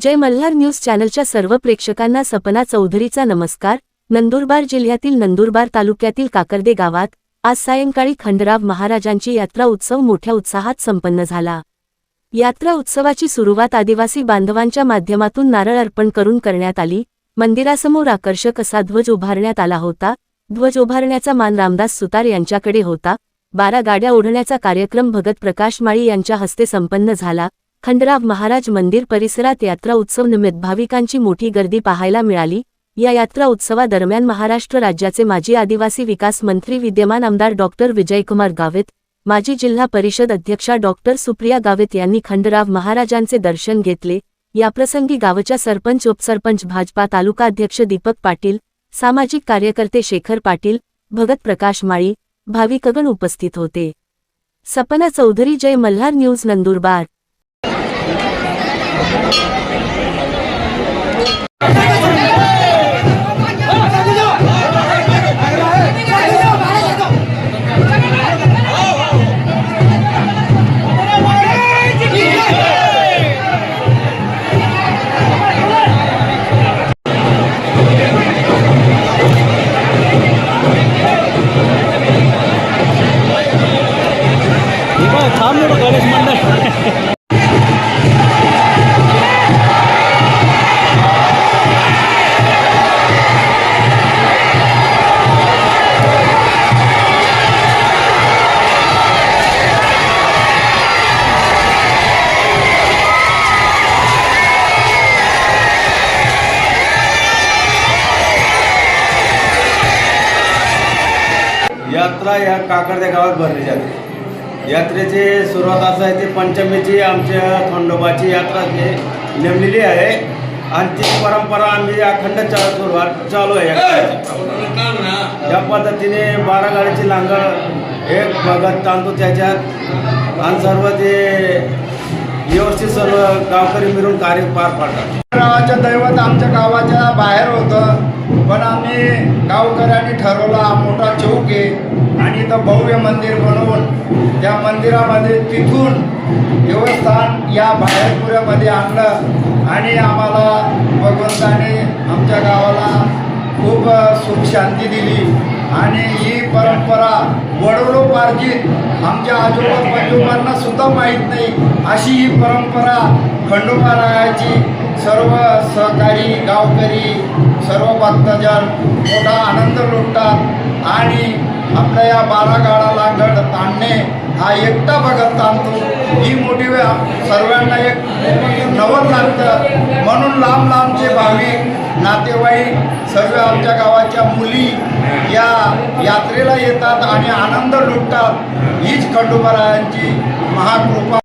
जय Malhar news चॅनलच्या सर्व प्रेक्षकांना सपना चौधरीचा नमस्कार. नंदुरबार जिल्ह्यातील नंदुरबार तालुक्यातील काकर्दे गावात आज सायंकाळी खंडराव महाराजांची यात्रा उत्सव मोठ्या उत्साहात संपन्न झाला. यात्रा उत्सवाची सुरुवात आदिवासी बांधवांच्या माध्यमातून नारळ अर्पण करून करण्यात आली. मंदिरासमोर आकर्षक असा ध्वज उभारण्यात आला होता. ध्वज उभारण्याचा मान रामदास सुतार यांच्याकडे होता. बारा गाड्या ओढण्याचा कार्यक्रम भगत प्रकाश माळी यांच्या हस्ते संपन्न झाला. खंडराव महाराज मंदिर परिसरात यात्रा उत्सव निमित्त भाविकांची मोठी गर्दी पाहायला मिळाली. या यात्रा उत्सवादरम्यान महाराष्ट्र राज्याचे माजी आदिवासी विकास मंत्री विद्यमान आमदार डॉक्टर विजयकुमार गावित माजी जिल्हा परिषद अध्यक्षा डॉक्टर सुप्रिया गावित यांनी खंडराव महाराजांचे दर्शन घेतले. याप्रसंगी गावच्या सरपंच उपसरपंच भाजपा तालुकाध्यक्ष दीपक पाटील सामाजिक कार्यकर्ते शेखर पाटील भगत प्रकाश माळी भाविकगण उपस्थित होते. सपना चौधरी जय मल्हार न्यूज नंदुरबार. यात्रा या काकडच्या गावात भरली जाते. यात्रेची सुरुवात असं आहे ते पंचमीची आमच्या खंडोबाची यात्रा जे नेमलेली आहे. आणि ती परंपरा आम्ही अखंड चा सुरुवात चालू आहे. त्या पद्धतीने बारा गाडीची नांगळ एक भगत तांदूळ त्याच्यात आणि सर्व ते व्यवस्थित सर्व गावकरी मिळून कार्य पार पाडतात. गावाचं दैवत आमच्या गावाच्या बाहेर होतं. पण आम्ही गावकऱ्यांनी ठरवला हा मोठा चौक आहे. तिथं भव्य मंदिर बनवून त्या मंदिरामध्ये तिथून देवस्थान या बाहेरपुऱ्यामध्ये आणलं. आणि आम्हाला भगवंताने आमच्या गावाला खूप सुख शांती दिली. आणि ही परंपरा वडलोपार्जित आमच्या आजोबा पंजोबांना सुद्धा माहीत नाही. अशी ही परंपरा खंडोबारायाची सर्व सहकारी गावकरी सर्व भक्तजन मोठा आनंद लुटतात. आणि आपल्या या बारा गाडाला गड ताणणे हा एकटा भगत ताणतो. ही मोठी सर्वांना एक नवं लागतं. म्हणून लांब लांबचे भाविक नातेवाईक सर्व आमच्या गावाच्या मुली या यात्रेला येतात आणि आनंद लुटतात. हीच खंडोबरायांची महाकृपा.